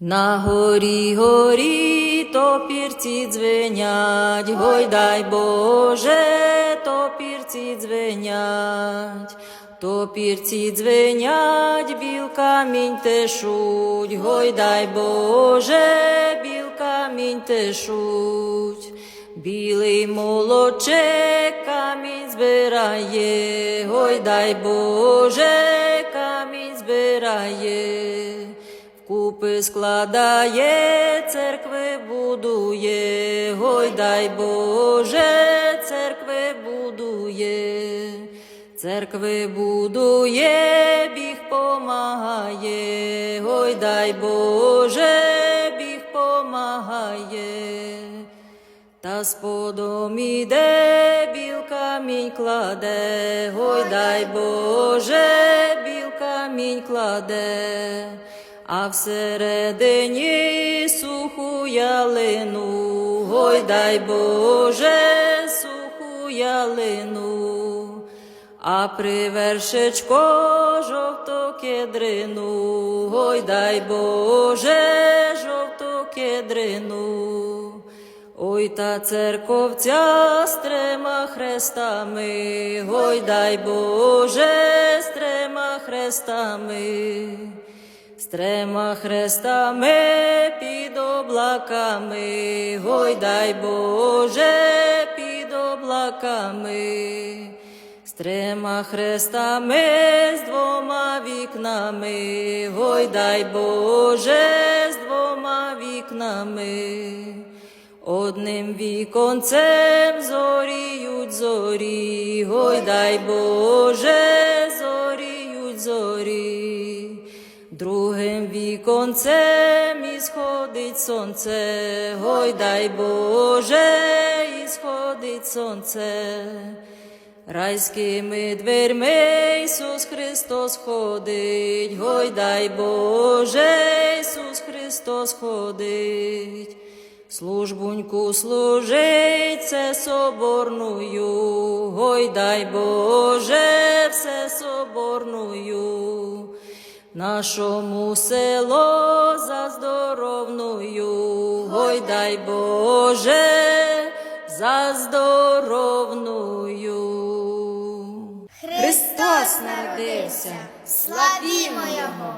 На горі горі топірці дзвенять, гойдай Боже, топірці дзвенять, топірці дзвенять, біл камінь тешуть, гойдай Боже, біл камінь тешуть. Білий молочек камінь збирає, гойдай Боже, камінь збирає. Вкупи складає, церкви будує, гойдай Боже, церкви будує, церкви будує, біг помагає, гойдай Боже, біг помагає. Та сподом іде, біл камінь кладе, гойдай Боже, біл камінь кладе, а всередині суху ялину, гойдай Боже, суху ялину, а при вершечко жовто кедрину, гойдай Боже, жовто кедрину. Ой та церковця з трема хрестами, гойдай Боже, з трема хрестами, з трема хрестами під облаками, гойдай Боже, під облаками, з трема хрестами, з двома вікнами, гойдай Боже, з двома вікнами. Одним віконцем зоріють зорі, гойдай Боже, другим віконцем ісходить сонце, гойдай Боже, ісходить сонце. Райськими дверми Ісус Христос ходить, гойдай Боже, Ісус Христос ходить. Службуньку служить все соборною, гойдай Боже, все соборною, нашому село за здоровною, гойдай Боже, за здоровною. Христос народився, славімо Його!